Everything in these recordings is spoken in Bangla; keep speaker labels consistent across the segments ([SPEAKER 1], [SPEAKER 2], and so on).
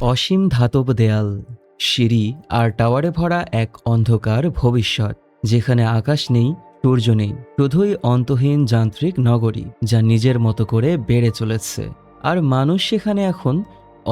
[SPEAKER 1] অসীম ধাতব দেয়াল, সিঁড়ি আর টাওয়ারে ভরা এক অন্ধকার ভবিষ্যৎ, যেখানে আকাশ নেই, সূর্য নেই, শুধুই অন্তহীন যান্ত্রিক নগরী, যা নিজের মতো করে বেড়ে চলেছে। আর মানুষ সেখানে এখন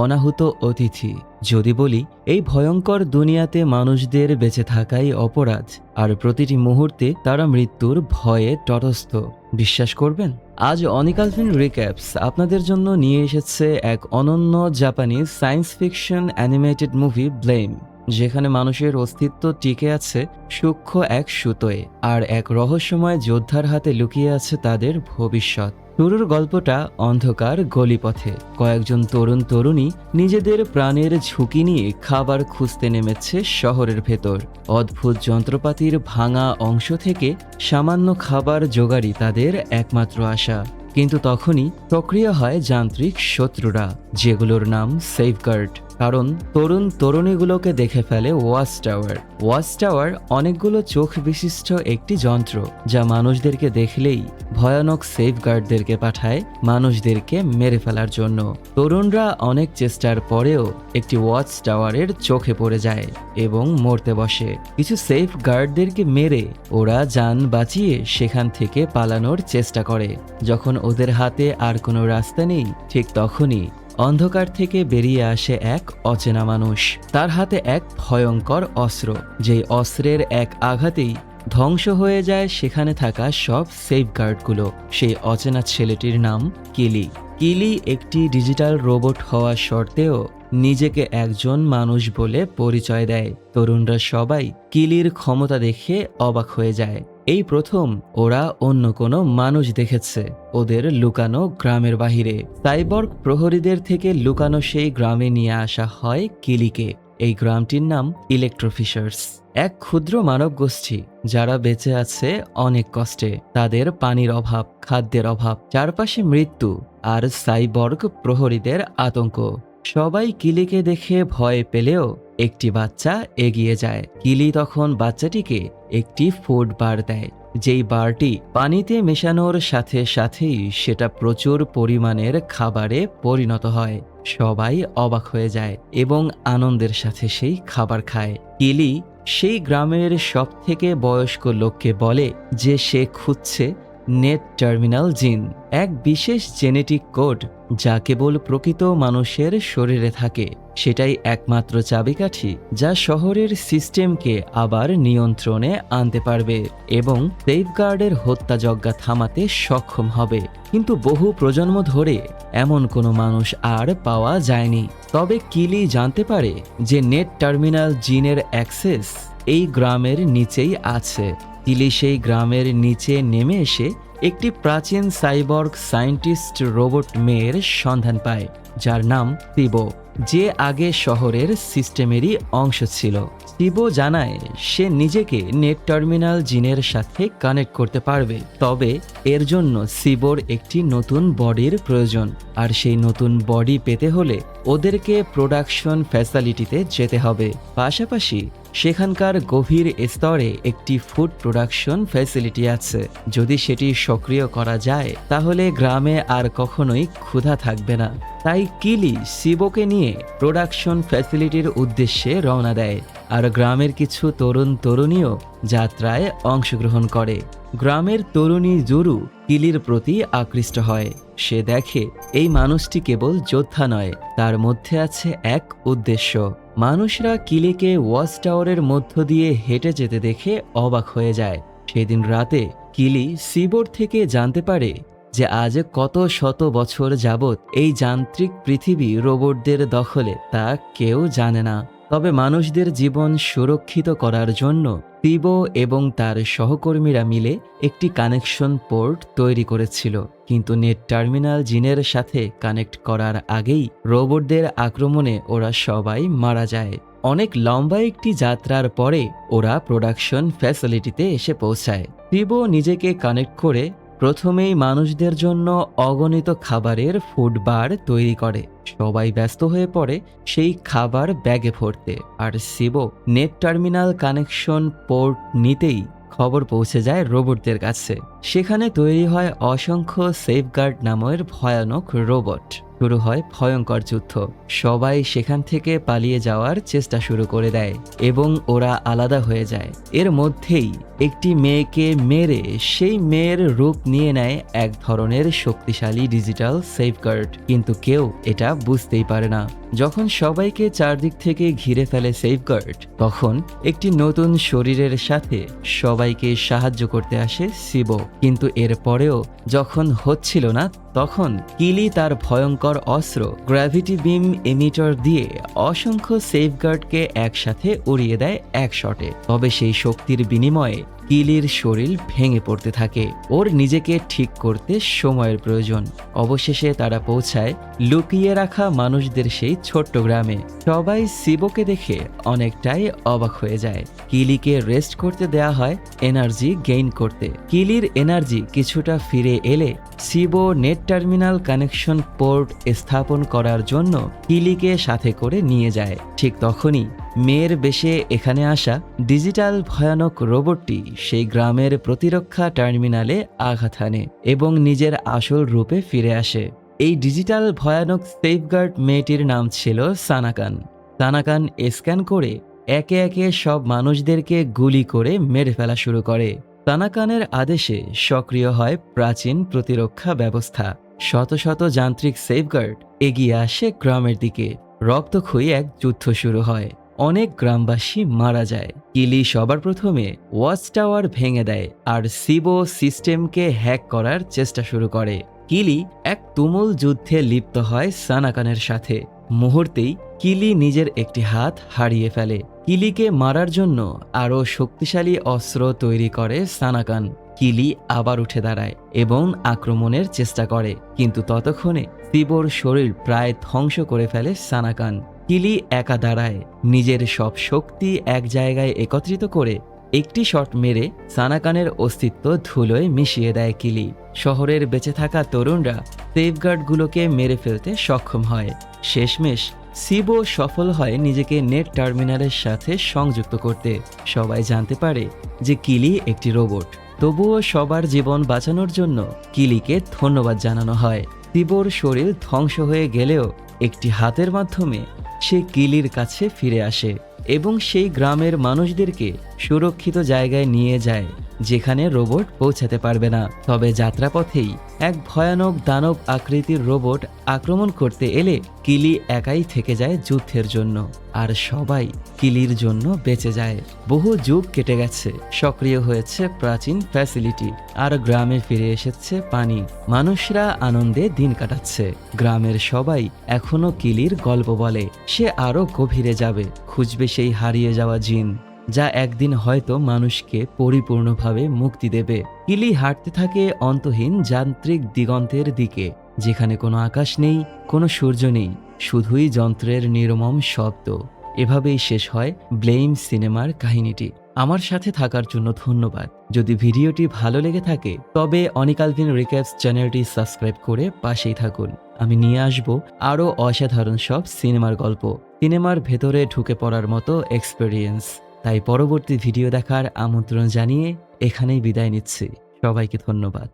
[SPEAKER 1] অনাহুত অতিথি। যদি বলি, এই ভয়ঙ্কর দুনিয়াতে মানুষদের বেঁচে থাকাই অপরাধ, আর প্রতিটি মুহূর্তে তারা মৃত্যুর ভয়ে তটস্থ। বিশ্বাস করবেন? আজ অনিকালফিন রিক্যাপস আপনাদের জন্য নিয়ে এসেছে এক অনন্য জাপানি science fiction animated movie, Blame. যেখানে মানুষের অস্তিত্ব টিকে আছে সূক্ষ্ম এক সুতোয় আর এক রহস্যময় যোদ্ধার হাতে লুকিয়ে আছে তাদের ভবিষ্যৎ। শুরুর গল্পটা অন্ধকার গলিপথে। কয়েকজন তরুণ তরুণী নিজেদের প্রাণের ঝুঁকি নিয়ে খাবার খুঁজতে নেমেছে শহরের ভেতর। অদ্ভুত যন্ত্রপাতির ভাঙা অংশ থেকে সামান্য খাবার জোগাড়ই তাদের একমাত্র আশা। কিন্তু তখনই সক্রিয় হয় যান্ত্রিক শত্রুরা, যেগুলোর নাম সেফগার্ড। কারণ তরুণ তরুণীগুলোকে দেখে ফেলে ওয়াচ টাওয়ার। ওয়াচ টাওয়ার অনেকগুলো চোখ বিশিষ্ট একটি যন্ত্র যা মানুষদেরকে দেখলেই ভয়ানক সেফগার্ডদেরকে পাঠায়, মানুষদেরকে মেরে ফেলার জন্য। তরুণরা অনেক চেষ্টার পরেও একটি ওয়াচ টাওয়ারের চোখে পড়ে যায় এবং মরতে বসে। কিছু সেফ গার্ডদেরকে মেরে ওরা যান বাঁচিয়ে সেখান থেকে পালানোর চেষ্টা করে। যখন ওদের হাতে আর কোনো রাস্তা নেই, ঠিক তখনই অন্ধকার থেকে বেরিয়ে আসে এক অচেনা মানুষ। তার হাতে এক ভয়ঙ্কর অস্ত্র, যেই অস্ত্রের এক আঘাতেই ধ্বংস হয়ে যায় সেখানে থাকা সব সেফগার্ডগুলো সেই অচেনা ছেলেটির নাম কিলি। কিলি একটি ডিজিটাল রোবট হওয়া সত্ত্বেও নিজেকে একজন মানুষ বলে পরিচয় দেয়। তরুণরা সবাই কিলির ক্ষমতা দেখে অবাক হয়ে যায়। এই প্রথম ওরা অন্য কোনো মানুষ দেখেছে, ওদের লুকানো গ্রামের বাহিরে। সাইবর্গ প্রহরীদের থেকে লুকানো সেই গ্রামে নিয়ে আসা হয় কিলিকে। এই গ্রামটির নাম ইলেকট্রোফিশার্স। এক ক্ষুদ্র মানব গোষ্ঠী যারা বেঁচে আছে অনেক কষ্টে। তাদের পানির অভাব, খাদ্যের অভাব, চারপাশে মৃত্যু আর সাইবর্গ প্রহরীদের আতঙ্ক। সবাই কিলিকে দেখে ভয় পেলেও একটি বাচ্চা এগিয়ে যায়। কিলি তখন বাচ্চাটিকে একটি ফুড বার দেয়, যেই বারটি পানিতে মেশানোর সাথে সাথেই সেটা প্রচুর পরিমাণের খাবারে পরিণত হয়। সবাই অবাক হয়ে যায় এবং আনন্দের সাথে সেই খাবার খায়। কিলি সেই গ্রামের সব থেকে বয়স্ক লোককে বলে যে সে খুঁজছে নেট টার্মিনাল জিন, এক বিশেষ জেনেটিক কোড যা কেবল প্রকৃত মানুষের শরীরে থাকে। সেটাই একমাত্র চাবিকাঠি যা শহরের সিস্টেমকে আবার নিয়ন্ত্রণে আনতে পারবে এবং সেফগার্ডের হত্যাযজ্ঞা থামাতে সক্ষম হবে। কিন্তু বহু প্রজন্ম ধরে এমন কোনো মানুষ আর পাওয়া যায়নি। তবে কিলি জানতে পারে যে নেট টার্মিনাল জিনের অ্যাক্সেস এই গ্রামের নিচেই আছে? কিলি সেই গ্রামের নিচে নেমে এসে একটি প্রাচীন সাইবর্গ সায়েন্টিস্ট রোবট মেয়ের সন্ধান পায়, যার নাম তিবো যে আগে শহরের সিস্টেমেরই অংশ ছিল। তিবো জানায়, সে নিজেকে নেট টার্মিনাল জিনের সাথে কানেক্ট করতে পারবে। তবে এর জন্য সিবোর একটি নতুন বডির প্রয়োজন, আর সেই নতুন বডি পেতে হলে ওদেরকে প্রোডাকশন ফ্যাসিলিটিতে যেতে হবে। পাশাপাশি সেখানকার গভীর স্তরে একটি ফুড প্রোডাকশন ফ্যাসিলিটি আছে। যদি সেটি সক্রিয় করা যায়, তাহলে গ্রামে আর কখনোই ক্ষুধা থাকবে না। তাই কিলি শিবকে নিয়ে প্রোডাকশন ফ্যাসিলিটির উদ্দেশ্যে রওনা দেয় আর গ্রামের কিছু তরুণ তরুণীও যাত্রায় অংশগ্রহণ করে। গ্রামের তরুণী জুরু কিলির প্রতি আকৃষ্ট হয়। সে দেখে এই মানুষটি কেবল যোদ্ধা নয়, তার মধ্যে আছে এক উদ্দেশ্য। মানুষরা কিলিকে ওয়াচ টাওয়ারের মধ্য দিয়ে হেঁটে যেতে দেখে অবাক হয়ে যায়। সেদিন রাতে কিলি সিবোর থেকে জানতে পারে যে আজ কত শত বছর যাবৎ এই যান্ত্রিক পৃথিবী রোবটদের দখলে তা কেউ জানে না। তবে মানুষদের জীবন সুরক্ষিত করার জন্য তিবো এবং তার সহকর্মীরা মিলে একটি কানেকশন পোর্ট তৈরি করেছিল। কিন্তু নেট টার্মিনাল জিনের সাথে কানেক্ট করার আগেই রোবটদের আক্রমণে ওরা সবাই মারা যায়। অনেক লম্বা একটি যাত্রার পরে ওরা প্রোডাকশন ফ্যাসিলিটিতে এসে পৌঁছায়। তিবো নিজেকে কানেক্ট করে প্রথমেই মানুষদের জন্য অগণিত খাবারের ফুডবার তৈরি করে। সবাই ব্যস্ত হয়ে পড়ে সেই খাবার ব্যাগে ভরতে। আর Cibo net terminal connection port নিতেই খবর পৌঁছে যায় রোবটদের কাছে। সেখানে তৈরি হয় অসংখ্য সেফগার্ড নামের ভয়ানক রোবট। শুরু হয় ভয়ঙ্কর যুদ্ধ। সবাই সেখান থেকে পালিয়ে যাওয়ার চেষ্টা শুরু করে দেয় এবং ওরা আলাদা হয়ে যায়। এর মধ্যেই একটি মেয়েকে মেরে সেই মেয়ের রূপ নিয়ে নেয় এক ধরনের শক্তিশালী ডিজিটাল সেফগার্ড। কিন্তু কেউ এটা বুঝতেই পারে না। যখন সবাইকে চারদিক থেকে ঘিরে ফেলে সেফগার্ড, তখন একটি নতুন শরীরের সাথে সবাইকে সাহায্য করতে আসে শিব কিন্তু এর পরেও যখন হচ্ছিল না তখন কিলি তার ভয়ঙ্কর অস্ত্র গ্র্যাভিটি বিম এমিটর দিয়ে অসংখ্য সেফগার্ডকে একসাথে উড়িয়ে দেয় এক শটে তবে সেই শক্তির বিনিময়ে কিলির শরীর ভেঙে পড়তে থাকে। ওর নিজেকে ঠিক করতে সময়ের প্রয়োজন। অবশেষে তারা পৌঁছায় লুকিয়ে রাখা মানুষদের সেই ছোট্ট গ্রামে। সবাই শিবকে দেখে অনেকটাই অবাক হয়ে যায়। কিলিকে রেস্ট করতে দেয়া হয় এনার্জি গেইন করতে। কিলির এনার্জি কিছুটা ফিরে এলে Cibo net terminal connection port স্থাপন করার জন্য কিলিকে সাথে করে নিয়ে যায়। ঠিক তখনই মেয়ের বেশে এখানে আসা ডিজিটাল ভয়ানক রোবটটি সেই গ্রামের প্রতিরক্ষা টার্মিনালে আঘাত হানে এবং নিজের আসল রূপে ফিরে আসে। এই ডিজিটাল ভয়ানক সেফগার্ড মেয়েটির নাম ছিল সানাকান। সানাকান স্ক্যান করে একে একে সব মানুষদেরকে গুলি করে মেরে ফেলা শুরু করে। তানাকানের আদেশে সক্রিয় হয় প্রাচীন প্রতিরক্ষা ব্যবস্থা। শত শত যান্ত্রিক সেফগার্ড এগিয়ে আসে গ্রামের দিকে। রক্তক্ষয়ী এক যুদ্ধ শুরু হয়। অনেক গ্রামবাসী মারা যায়। কিলি সবার প্রথমে ওয়াচ টাওয়ার ভেঙে দেয় আর সিবো সিস্টেমকে হ্যাক করার চেষ্টা শুরু করে। কিলি এক তুমুল যুদ্ধে লিপ্ত হয় সানাকানের সাথে। মুহূর্তেই কিলি নিজের একটি হাত হারিয়ে ফেলে। কিলিকে মারার জন্য আরও শক্তিশালী অস্ত্র তৈরি করে সানাকান। কিলি আবার উঠে দাঁড়ায় এবং আক্রমণের চেষ্টা করে। কিন্তু ততক্ষণে শিবর শরীর প্রায় ধ্বংস করে ফেলে সানাকান। কিলি একা দাঁড়ায়, নিজের সব শক্তি এক জায়গায় একত্রিত করে একটি শট মেরে সানাকানের অস্তিত্ব ধুলোয় মিশিয়ে দেয় কিলি। শহরের বেঁচে থাকা তরুণরা সেফগার্ডগুলোকে মেরে ফেলতে সক্ষম হয়। শেষমেশ, সিবো সফল হয় নিজেকে নেট টার্মিনালের সাথে সংযুক্ত করতে। সবাই জানতে পারে যে কিলি একটি রোবট। তবুও সবার জীবন বাঁচানোর জন্য কিলিকে ধন্যবাদ জানানো হয়। সিবোর শরীর ধ্বংস হয়ে গেলেও একটি হাতের মাধ্যমে সে কিলির কাছে ফিরে আসে এবং সেই গ্রামের মানুষদেরকে সুরক্ষিত জায়গায় নিয়ে যায়। যেখানে রোবট পৌঁছাতে পারবে না। তবে যাত্রাপথেই এক ভয়ানক দানব আকৃতির রোবট আক্রমণ করতে এলে কিলি একাই থেকে যায় যুদ্ধের জন্য। আর সবাই কিলির জন্য বেঁচে যায়। বহু যুগ কেটে গেছে, সক্রিয় হয়েছে প্রাচীন ফ্যাসিলিটি আর গ্রামে ফিরে এসেছে পানি। মানুষরা আনন্দে দিন কাটাচ্ছে। গ্রামের সবাই এখনও কিলির গল্প বলে। সে আরও গভীরে যাবে, খুঁজবে সেই হারিয়ে যাওয়া জিন। যা একদিন হয়তো মানুষকে পরিপূর্ণভাবে মুক্তি দেবে। কিলি হাঁটতে থাকে অন্তহীন যান্ত্রিক দিগন্তের দিকে, যেখানে কোনো আকাশ নেই, কোনো সূর্য নেই, শুধুই যন্ত্রের নির্মম শব্দ। এভাবেই শেষ হয় ব্লেম সিনেমার কাহিনীটি। আমার সাথে থাকার জন্য ধন্যবাদ। যদি ভিডিওটি ভালো লেগে থাকে, তবে অনিকালভিন রিক্যাপস চ্যানেলটি সাবস্ক্রাইব করে পাশেই থাকুন। আমি নিয়ে আসব আরও অসাধারণ সব সিনেমার গল্প। সিনেমার ভেতরে ঢুকে পড়ার মতো এক্সপেরিয়েন্স তাই পরবর্তী ভিডিও দেখার আমন্ত্রণ জানিয়ে এখানেই বিদায় নিচ্ছি। সবাইকে ধন্যবাদ।